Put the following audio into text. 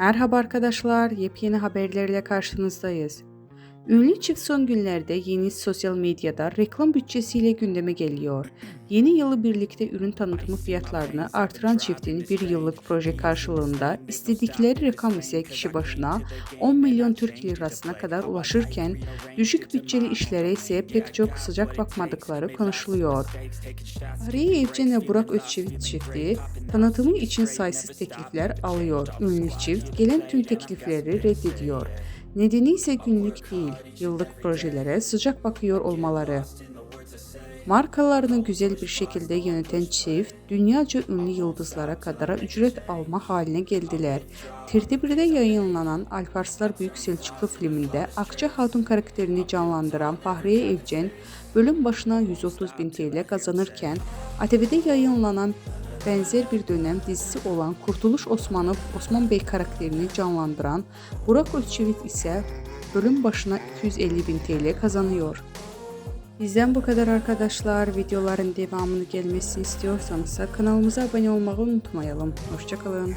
Merhaba arkadaşlar, yepyeni haberlerle karşınızdayız. Ünlü çift son günlerde yeni sosyal medyada reklam bütçesiyle gündeme geliyor. Yeni yılı birlikte ürün tanıtımı fiyatlarını artıran çiftin bir yıllık proje karşılığında istedikleri rakam ise kişi başına 10 milyon Türk lirasına kadar ulaşırken düşük bütçeli işlere ise pek çok sıcak bakmadıkları konuşuluyor. Fahriye Evcen ve Burak Özçivit çifti tanıtımı için sayısız teklifler alıyor. Ünlü çift gelen tüm teklifleri reddediyor. Nedeni ise günlük değil, yıllık projelere sıcak bakıyor olmaları. Markalarını güzel bir şekilde yöneten çift, dünyaca ünlü yıldızlara kadar ücret alma haline geldiler. TRT1'de yayınlanan Alparslar Büyük Selçuklu filminde Akça Hatun karakterini canlandıran Fahriye Evcen bölüm başına 130 bin TL kazanırken, ATV'de yayınlanan benzer bir dönem dizisi olan Kurtuluş Osmanov Osman Bey karakterini canlandıran Burak Özçivit ise bölüm başına 250 bin TL kazanıyor. Bizden bu kadar arkadaşlar. Videoların devamını gelmesini istiyorsanız kanalımıza abone olmayı unutmayalım. Hoşçakalın.